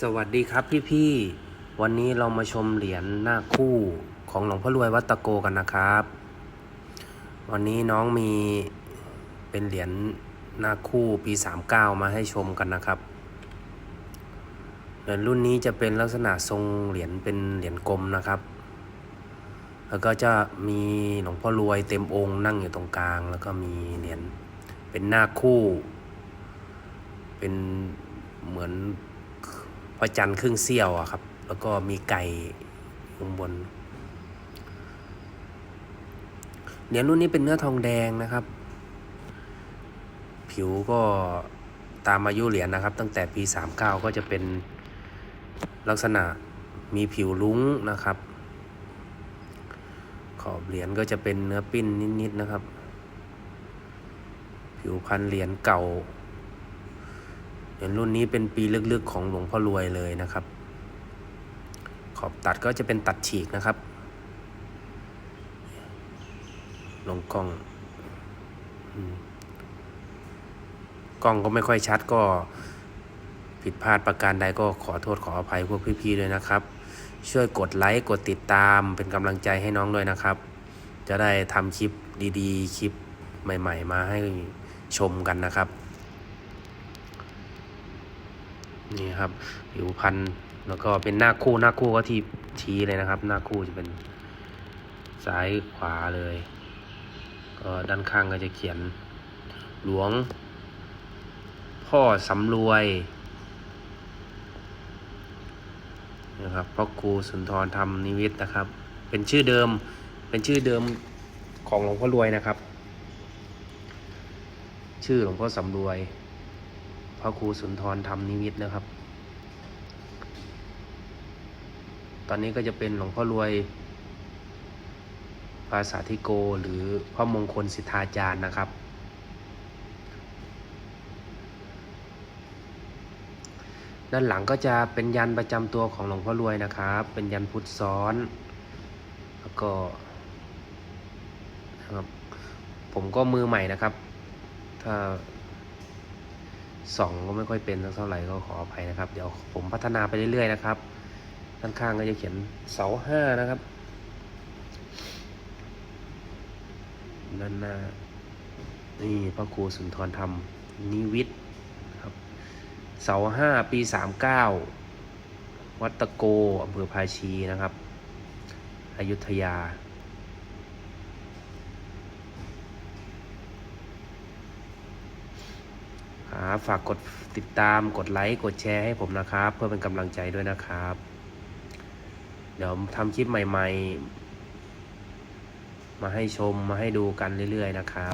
สวัสดีครับพี่ๆวันนี้เรามาชมเหรียญหน้าคู่ของหลวงพ่อรวยวัตะโกกันนะครับ วันนี้น้องมีเป็นเหรียญหน้าคู่ปี 39 มาให้ชมกันนะครับเหรียญรุ่นนี้จะเป็นลักษณะทรงเหรียญเป็นเหรียญกลมนะครับ แล้วก็จะมีหลวงพ่อรวยเต็มองค์นั่งอยู่ตรงกลาง แล้วก็มีเหรียญเป็นหน้าคู่ เป็นเหมือน พระจันทร์ครึ่งเสี้ยวอะครับ แล้วก็มีไก่ข้างบนเหรียญรุ่นนี้เป็นเนื้อทองแดงนะครับ ผิวก็ตามอายุเหรียญนะครับ ตั้งแต่ปี 39 ก็จะเป็นลักษณะมีผิวลุ้งนะครับ ขอบเหรียญก็จะเป็นเนื้อปิ้นนิดๆนะครับ ผิวพันเหรียญเก่า เหรียญรุ่นนี้เป็นปีลึกๆของหลวงพ่อรวยเลยนะครับ ขอบตัดก็จะเป็นตัดฉีกนะครับ ลงกล้องกล้องก็ไม่ค่อยชัดก็ผิดพลาดประการใดก็ขอโทษขออภัยพวกพี่ๆด้วยนะครับ ช่วยกดไลค์กดติดตามเป็นกำลังใจให้น้องด้วยนะครับ จะได้ทำคลิปดีๆ คลิปใหม่ ๆ มาให้ชมกันนะครับ นี่ครับผิวพันธุ์แล้วก็เป็นหน้าคู่หน้าคู่ก็ที่ชี้เลยนะครับ หน้าคู่จะเป็นซ้ายขวาเลย ก็ด้านข้างก็จะเขียนหลวง พ่อสำรวยนะครับพ่อครูสุนทรธรรมนิวิทย์นะครับ เป็นชื่อเดิมเป็นชื่อเดิมของหลวงพ่อรวยนะครับ ชื่อหลวงพ่อสำรวย พระครูสุนทรธรรมนิมิตนะครับ ตอนนี้ก็จะเป็นหลวงพ่อรวยภาษาธิโกหรือพระมงคลสิทธาจารย์นะครับ ด้านหลังก็จะเป็นยันประจำตัวของหลวงพ่อรวยนะครับ เป็นยันพุทธซ้อน แล้วก็นะครับผมก็มือใหม่นะครับ ถ้า สองก็ไม่ค่อยเป็นสักเท่าไหร่ก็ขออภัยนะครับ เดี๋ยวผมพัฒนาไปเรื่อยๆนะครับ ด้านข้างก็จะเขียนเสาห้านะครับ ด้านหน้านี่พระครูสุนทรธรรม นิวิทย์ครับ เสาห้าปีสามเก้าวัดตะโกอำเภอภาชีนะครับ อยุธยา ครับ ฝากกดติดตามกดไลค์กดแชร์ให้ผมนะครับ เพื่อเป็นกำลังใจด้วยนะครับ เดี๋ยวทำคลิปใหม่ ๆ มาให้ชมมาให้ดูกันเรื่อย ๆ นะครับ